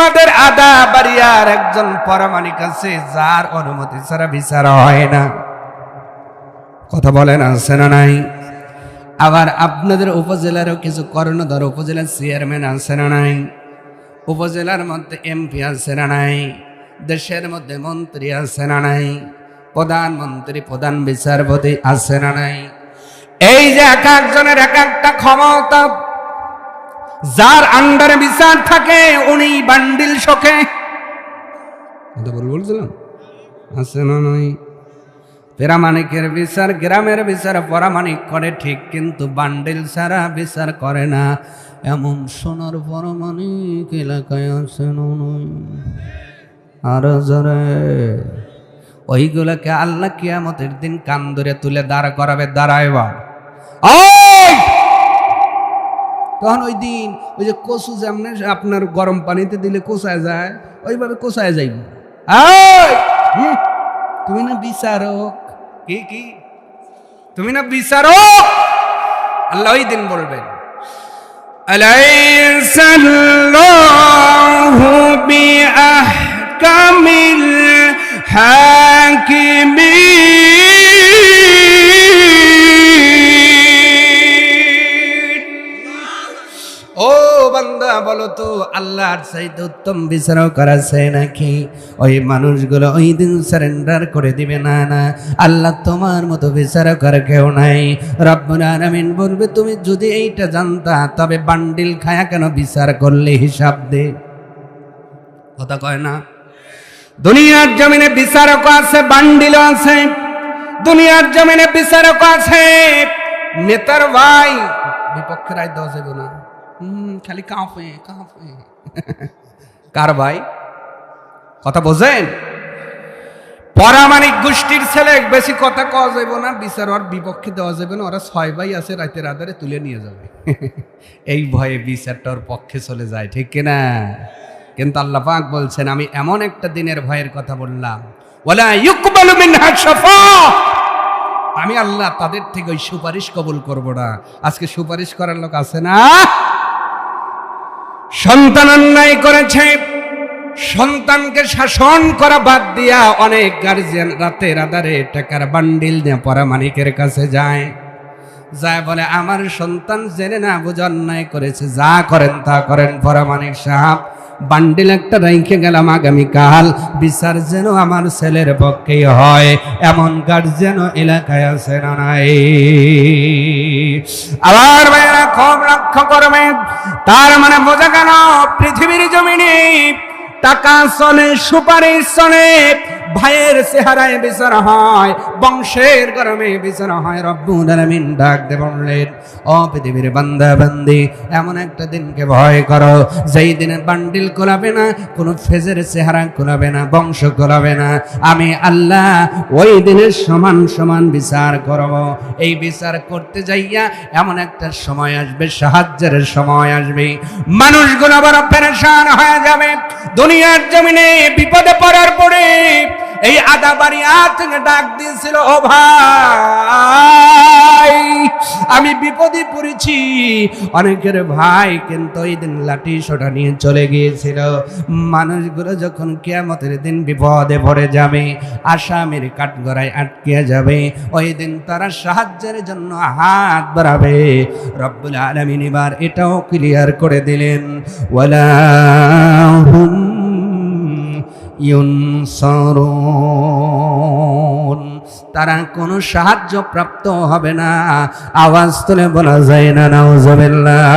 আমাদের আদা বাড়িয়ার একজন পরামানিক আছে, যার অনুমতি ছাড়া বিচার হয় না। কথা বলেন, আছে না নাই? আবার আপনাদের উপজেলারও কিছু কর্ণধর উপজেলার চেয়ারম্যান আছে না নাই? উপজেলার মধ্যে এমপি আছে না নাই? দেশের মধ্যে মন্ত্রী আছে না নাই? প্রধানমন্ত্রী, প্রধান বিচারপতি আছে না নাই? এই যে এক একজনের এক একটা ক্ষমতা যার আন্ডারে বিচার থাকে উনি বান্ডিল শোকে। বল বলছিলাম? আছে না নাই? পেরামানিকের বিচার, গ্রামের বিচার পরামানিক করে ঠিক, কিন্তু বান্ডিল ছাড়া বিচার করে না। এমন সোনার পরামানিক এলাকায় আছে না নাই? আর জরে। ওইগুলোকে আল্লাহ কিয়ামতের দিন কান ধরে তুলে দাঁড় করাবে, দাঁড়াইবা। ওই! তখন ওই দিন ওই যে কচু যেমন আপনার গরম পানিতে দিলে কোচায় যায়, ওইভাবে কোচায় যাইব। তুমি না বিচারক? কি কি? তুমি না বিচারক? আল্লাহ ওই দিন বলবেন আলাইসাল্লাহু বি বলো তো আল্লাহর চাইতে উত্তম নাকি? ওই মানুষগুলো ওই দিন সারেন্ডার করে দিবে। না না, আল্লাহ তোমার মতো কেউ নাই। বলবে, তুমি যদি এইটা জানতা, তবে বান্ডিল খায়া কেন বিচার করলে হিসাব দে? কথা কয় না। দুনিয়ার জমিনে বিচারক আছে, বান্ডিল আছে। দুনিয়ার জমিনে বিচারক আছে। নেতার ভাই বিপক্ষে রায় দেওয়া যাবে না। খালি কাঁপে কাঁপে। কার ভাই? কথা বোঝেন? পরামানিক গোষ্ঠীর ছেলে, বেশি কথা কওয়া যাবে না, বিচার ওর বিপক্ষে দেওয়া যাবে না, ওরা ছয় ভাই আছে রাতের আধারে তুলে নিয়ে যাবে। এই ভয়ে বিচারটা ওর পক্ষে চলে যায়, ঠিক কিনা কিন্তু আল্লাহ পাক বলছেন, আমি এমন একটা দিনের ভয়ের কথা বললাম। ওলা ইউকবালু মিনহা শাফা! আমি আল্লাহ তাদের থেকে ওই সুপারিশ কবুল করব না। আজকে সুপারিশ করার লোক আছে না? সন্তান অন্যায় করেছে। সন্তানকে শাসন করা বাদ দিয়া অনেক গার্জিয়ান রাতে আধারে টাকার বান্ডিল দিয়ে পরামানিকের কাছে যায়। যায় বলে, আমার সন্তান জেনে না বুঝ অন্যায় করেছে। যা করেন তা করেন পরামানিক সাহাব বান্ডিল একটা রেখে গেলাম আগামীকাল বিচার যেন আমার ছেলের পক্ষেই হয়, এমন গার্জেন এলাকায় আছে না নাই। আবার ভাইয়েরা খুব লক্ষ্য করবে তার মানে বোঝা গেল, পৃথিবীর জমিনে টাকা চলে সুপারিশ চলে ভাইয়ের চেহারায় বিচার হয়, বংশের গরমে বিচার হয়, রব্বুল আলামিন ডাক দে বললেন, ও পৃথিবীর বান্দা বান্দি এমন একটা দিনকে ভয় করো, যেই দিনে বান্ডিল কোলাবে না, কোনো ফেজের চেহারা কোলাবে না, বংশ কোলাবে না, আমি আল্লাহ ওই দিনের সমান সমান বিচার করব। এই বিচার করতে যাইয়া এমন একটা সময় আসবে, সাহায্যের সময় আসবে। মানুষগুলো আবার পেরেশান হয়ে যাবে, দুনিয়ার জমিনে বিপদে পড়ার পরে এই আদা বাড়ি থেকে ডাক দিয়েছিল, ও ভাই, আমি বিপদে পড়েছি। অনেকের ভাই কিন্তু ওই দিন লাঠি সোটা নিয়ে চলে গিয়েছিল। মানুষগুলো যখন কেয়ামতের দিন বিপদে পড়ে যাবে, আসামের কাঠগড়ায় আটকে যাবে, ওই দিন তারা সাহায্যের জন্য হাত বাড়াবে। রব্বুল আলমিন এবার এটাও ক্লিয়ার করে দিলেন, ওয়ালা হুম ইউনসারুন। তারা কোনো সাহায্য প্রাপ্ত হবে না। আওয়াজ তুলে বলা যায় না নাউজুবিল্লাহ।